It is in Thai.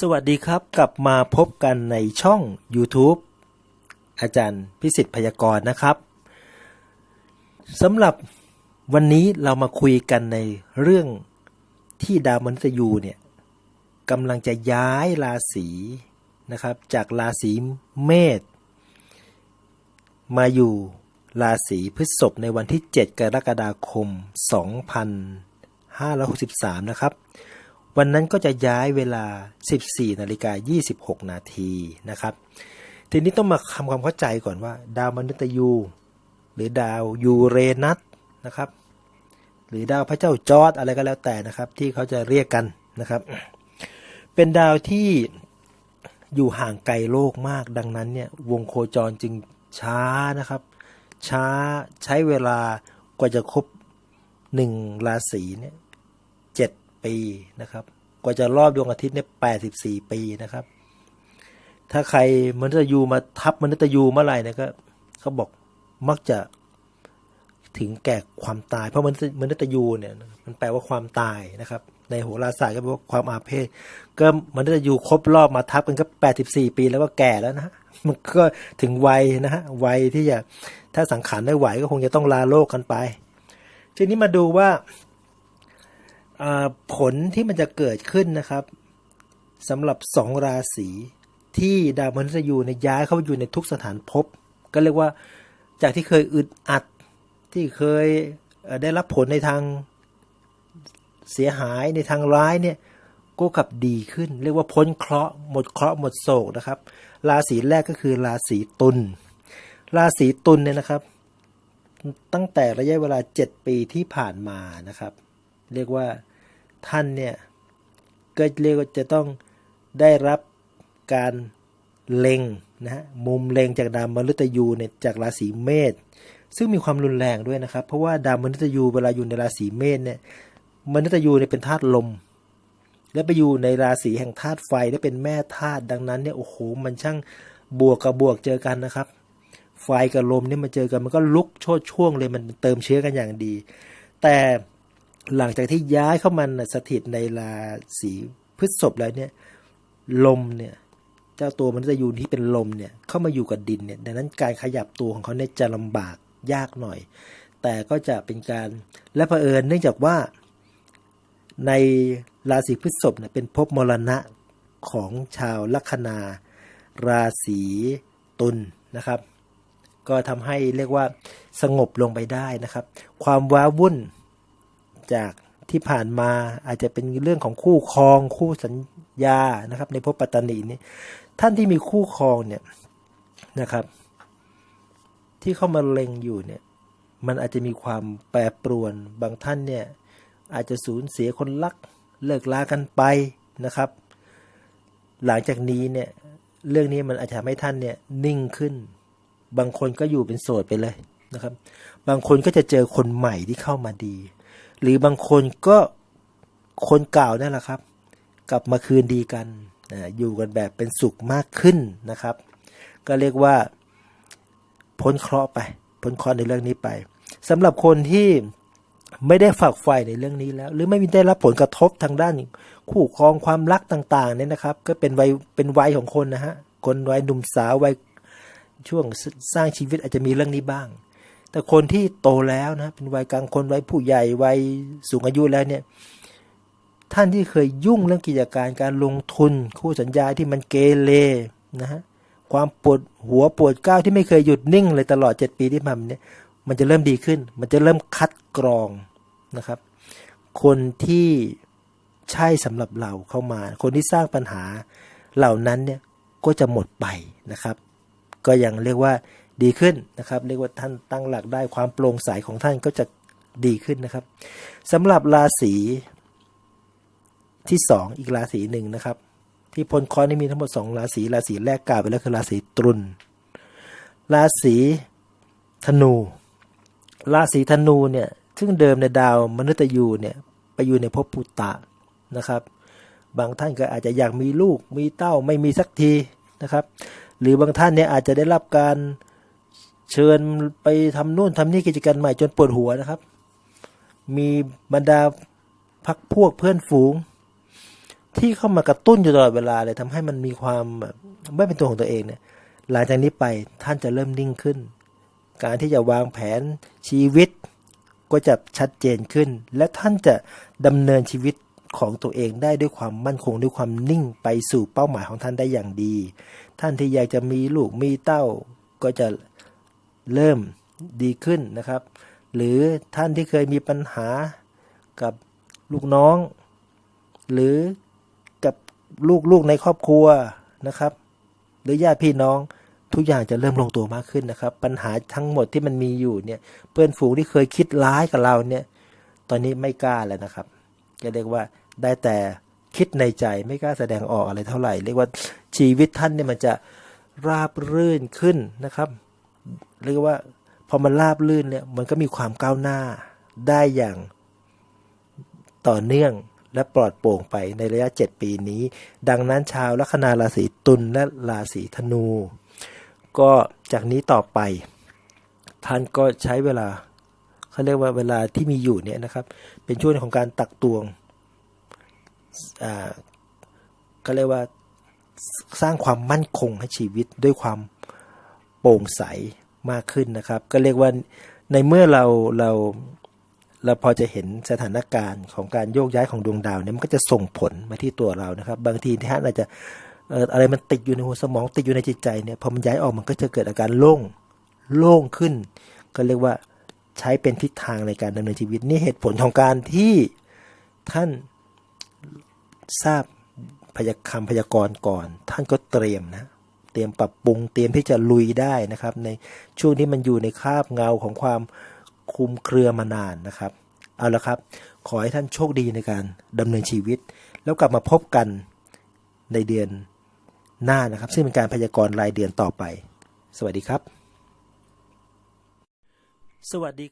สวัสดีครับกลับมาพบกันในช่อง YouTube อาจารย์พิสิทธิ์พยากรณ์นะครับสำหรับวันนี้เรามาคุยกันในเรื่องที่ดาวมฤตยูเนี่ยกำลังจะย้ายราศีนะครับ จากราศีเมษมาอยู่ราศีพฤษภในวันที่ 7 กรกฎาคม 2563 นะครับ วันนั้นก็จะย้ายเวลา 14นาฬิกา26 นาทีนะครับ ทีนี้ต้องมาทำความเข้าใจก่อนว่า ดาวมฤตยู หรือดาวยูเรนัสนะครับ หรือดาวพระเจ้าจอร์ดอะไรก็แล้วแต่นะครับ ที่เขาจะเรียกกันนะครับ เป็นดาวที่อยู่ห่างไกลโลกมากดังนั้นเนี่ยวงโคจรจึงช้านะครับ ช้าใช้เวลากว่าจะครบหนึ่งราศีเนี่ยเจ็ดปีนะครับ กว่าจะรอบดวงอาทิตย์เนี่ยแปดสิบสี่ปีนะครับ ถ้าใครมนุษย์ยูมาทับมนุษย์ยูเมื่อไหร่นี่ยก็เขาบอกมักจะถึงแก่ความตาย เพราะมนุษย์มนุษย์ยูเนี่ยมันแปลว่าความตายนะครับ ในโหราศาสตร์ก็แปลว่าความอาเพศก็มนุษย์ยูครบรอบมาทับกันก็แปดสิบสี่ปีแล้วก็แก่แล้วนะมันก็ถึงวัยนะฮะวัยที่จะถ้าสังขารไม่ไหวก็คงจะต้องลาโลกกันไป ทีนี้มาดูว่า ผลที่มันจะเกิดขึ้นนะครับสำหรับสองราศีที่ดาวมฤตยูในย้ายเข้าไปอยู่ในทุกสถานภพก็เรียกว่าจากที่เคยอึดอัดที่เคยได้รับผลในทางเสียหายในทางร้ายเนี่ยก็กลับดีขึ้น เรียกว่าพ้นเคราะห์หมดเคราะห์หมดโศกนะครับ ราศีแรกก็คือราศีตุลราศีตุลเนี่ยนะครับ ตั้งแต่ระยะเวลา 7 ปีที่ผ่านมานะครับ เรียกว่าท่านเนี่ยก็เรียกว่าจะต้องได้รับการเล็งนะฮะมุมเล็งจากดาวมฤตยูเนี่ยจากราศีเมษซึ่งมีความรุนแรงด้วยนะครับ เพราะว่าดาวมฤตยูเวลาอยู่ในราศีเมษเนี่ยมฤตยูเนี่ยเป็นธาตุลม และไปอยู่ในราศีแห่งธาตุไฟและเป็นแม่ธาตุดังนั้นเนี่ยโอ้โหมันช่างบวกกับบวกเจอกันนะครับ ไฟกับลมเนี่ยมาเจอกันมันก็ลุกโชดช่วงเลยมันเติมเชื้อกันอย่างดี แต่ หลังจากที่ย้ายเข้ามาสถิตในราศีพฤษภแล้วเนี่ย ลมเนี่ยเจ้าตัวมันจะอยู่ที่เป็นลมเนี่ยเข้ามาอยู่กับดินเนี่ย ดังนั้นการขยับตัวของเขาเนี่ยจะลำบากยากหน่อย แต่ก็จะเป็นการและเผอิญเนื่องจากว่าในราศีพฤษภเนี่ยเป็นภพมรณะของชาวลัคนา ราศีตุลนะครับ ก็ทำให้เรียกว่าสงบลงไปได้นะครับ ความว้าวุ่น จากที่ผ่านมาอาจจะเป็นเรื่องของคู่ครองคู่สัญญานะครับ ในภพปัตตานีนี้ท่านที่มีคู่ครองเนี่ยนะครับ ที่เข้ามาเล็งอยู่เนี่ย มันอาจจะมีความแปรปรวนบางท่านเนี่ย อาจจะสูญเสียคนรักเลิกลากันไปนะครับ หลังจากนี้เนี่ย เรื่องนี้มันอาจจะทำให้ท่านเนี่ยนิ่งขึ้น บางคนก็อยู่เป็นโสดไปเลยนะครับ บางคนก็จะเจอคนใหม่ที่เข้ามาดี หรือบางคนก็คนเก่านั่นแหละครับ กลับมาคืนดีกันอยู่กันแบบเป็นสุขมากขึ้นนะครับ ก็เรียกว่าพ้นเคราะห์ไป พ้นเคราะห์ในเรื่องนี้ไปสำหรับคนที่ไม่ได้ฝักใฝ่ในเรื่องนี้แล้ว หรือไม่มีได้รับผลกระทบทางด้านคู่ครองความรักต่างๆเนี่ยนะครับ ก็เป็นวัยเป็นวัยของคนนะฮะคนวัยหนุ่มสาววัยช่วงสร้างชีวิตอาจจะมีเรื่องนี้บ้าง แต่คนที่โตแล้วนะเป็นวัยกลางคนวัยผู้ใหญ่วัยสูงอายุแล้วเนี่ยท่านที่เคยยุ่งเรื่องกิจการการลงทุน คู่สัญญาที่มันเกเรนะฮะความปวดหัวปวดก้าวที่ไม่เคยหยุดนิ่งเลยตลอด 7 ปีที่ผ่านมาเนี่ยมันจะเริ่มดีขึ้น มันจะเริ่มคัดกรองนะครับ คนที่ใช่สำหรับเราเข้ามา คนที่สร้างปัญหาเหล่านั้นเนี่ยก็จะหมดไปนะครับ ก็ยังเรียกว่า ดีขึ้นนะครับ เรียกว่าท่านตั้งหลักได้ความโปร่งใสของท่านก็จะดีขึ้นนะครับสำหรับราศีที่สองอีกราศีหนึ่งนะครับ ที่พ้นคราะห์นี่มีทั้งหมดสองราศีราศีแรกกล่าวไปแล้วคือราศีตรุนราศีธนู ราศีธนูเนี่ยซึ่งเดิมในดาวมนุษย์ยูเนี่ยไปอยู่ในภพปุตตะนะครับ บางท่านก็อาจจะอยากมีลูกมีเต้าไม่มีสักทีนะครับ หรือบางท่านเนี่ยอาจจะได้รับการ เชิญไปทำนู่นทำนี่กิจการใหม่จนปวดหัวนะครับ มีบรรดาพักพวกเพื่อนฝูง ที่เข้ามากระตุ้นอยู่ตลอดเวลาเลยทำให้มันมีความแบบไม่เป็นตัวของตัวเองเนี่ย หลังจากนี้ไปท่านจะเริ่มนิ่งขึ้น การที่จะวางแผนชีวิต ก็จะชัดเจนขึ้น และท่านจะดำเนินชีวิตของตัวเองได้ด้วยความมั่นคงด้วยความนิ่งไปสู่เป้าหมายของท่านได้อย่างดี ท่านที่อยากจะมีลูกมีเต้าก็จะ เริ่มดีขึ้นนะครับ หรือท่านที่เคยมีปัญหากับลูกน้อง หรือกับลูกๆในครอบครัวนะครับ หรือญาติพี่น้องทุกอย่างจะเริ่มลงตัวมากขึ้นนะครับ ปัญหาทั้งหมดที่มันมีอยู่เนี่ย เพื่อนฝูงที่เคยคิดร้ายกับเราเนี่ย ตอนนี้ไม่กล้าแล้วนะครับก็เรียกว่าได้แต่คิดในใจไม่กล้าแสดงออกอะไรเท่าไหร่ เรียกว่าชีวิตท่านเนี่ยมันจะราบรื่นขึ้นนะครับ เรียกว่าพอมันราบรื่นเนี่ยมันก็มีความก้าวหน้าได้อย่างต่อเนื่องและปลอดโปร่งไปในระยะ 7 ปีนี้ ดังนั้นชาวลัคนาราศีตุลและราศีธนู ก็จากนี้ต่อไป ท่านก็ใช้เวลาเขาเรียกว่าเวลาที่มีอยู่เนี่ยนะครับ เป็นช่วงของการตักตวงอ่าก็เรียกว่าสร้างความมั่นคงให้ชีวิตด้วยความ โปร่งใสมากขึ้นนะครับ ก็เรียกว่าในเมื่อเราเราเราพอจะเห็นสถานการณ์ของการโยกย้ายของดวงดาวเนี่ยมันก็จะส่งผลมาที่ตัวเรานะครับ บางทีท่านอาจจะอะไรมันติดอยู่ในหัวสมองติดอยู่ในจิตใจเนี่ยพอมันย้ายออกมันก็จะเกิดอาการโล่งโล่งขึ้น ก็เรียกว่าใช้เป็นทิศทางในการดำเนินชีวิตนี่เหตุผลของการที่ท่านทราบพยาคำพยากรณ์ก่อน ท่านก็เตรียมนะ เตรียมปรับปรุง เตรียมที่จะลุยได้นะครับ ในช่วงที่มันอยู่ในคาบเงาของความคุมเครือมานานนะครับ เอาละครับ ขอให้ท่านโชคดีในการดำเนินชีวิต แล้วกลับมาพบกันในเดือนหน้านะครับ ซึ่งเป็นการพยากรณ์รายเดือนต่อไป สวัสดีครับ สวัสดี